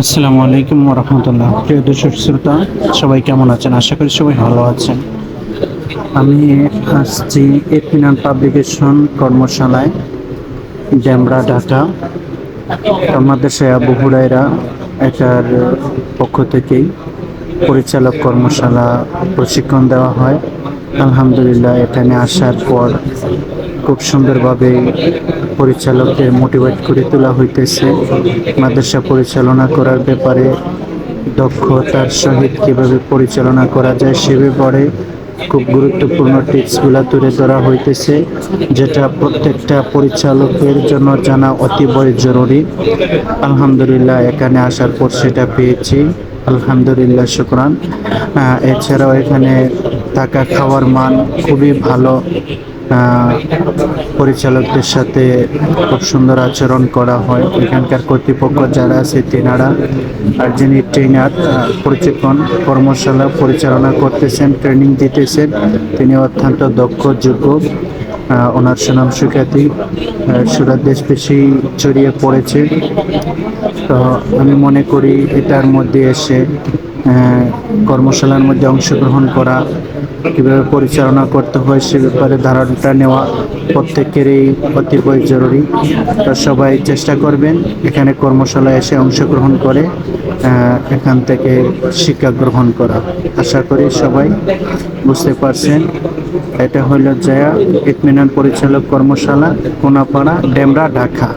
আসসালামু আলাইকুম রহমতুল্লাহ। প্রিয় দর্শক শ্রোতা, সবাই কেমন আছেন? আশা করি সবাই ভালো আছেন। আমি আসছি এতমিনান পাবলিকেশন কর্মশালায় ড্যামরা ঢাকা। আমাদের সে আবু এটার পক্ষ থেকেই পরিচালক কর্মশালা প্রশিক্ষণ দেওয়া হয়। আলহামদুলিল্লাহ, এখানে আসার পর খুব সুন্দরভাবে পরিচালকদের মোটিভেট করে তোলা হইতেছে। মাদ্রাসা পরিচালনা করার ব্যাপারে দক্ষতার সহিত কীভাবে পরিচালনা করা যায় সে ব্যাপারে খুব গুরুত্বপূর্ণ টিপসগুলো তুলে ধরা হইতেছে, যেটা প্রত্যেকটা পরিচালকের জন্য জানা অতীবই জরুরি। আলহামদুলিল্লাহ, এখানে আসার পর সেটা পেয়েছি। আলহামদুলিল্লাহ, শুক্রান। এছাড়াও এখানে থাকা খাওয়ার মান খুবই ভালো। পরিচালকদের সাথে খুব সুন্দর আচরণ করা হয়। এখানকার কর্তৃপক্ষ যারা আছে তেনারা আর যিনি ট্রেনার প্রশিক্ষণ কর্মশালা পরিচালনা করতেছেন ট্রেনিং দিতেছেন তিনি অত্যন্ত দক্ষ যোগ্য। ওনার সুনাম সুখ্যাতি আহ, সুরা দেশ বেশি ছড়িয়ে পড়েছে। তো আমি মনে করি এটার মধ্যে এসে কর্মশালার মধ্যে অংশগ্রহণ করা, কীভাবে পরিচালনা করতে হয় সে ব্যাপারে ধারণাটা নেওয়া প্রত্যেকেরই অতিবই জরুরি। তো সবাই চেষ্টা করবেন এখানে কর্মশালায় এসে অংশগ্রহণ করে এখান থেকে শিক্ষা গ্রহণ করা। আশা করি সবাই বুঝতে পারছেন, এটা হলো জয়া ইতমিনান পরিচালক কর্মশালা, কোনাপাড়া, ডেমরা, ঢাকা।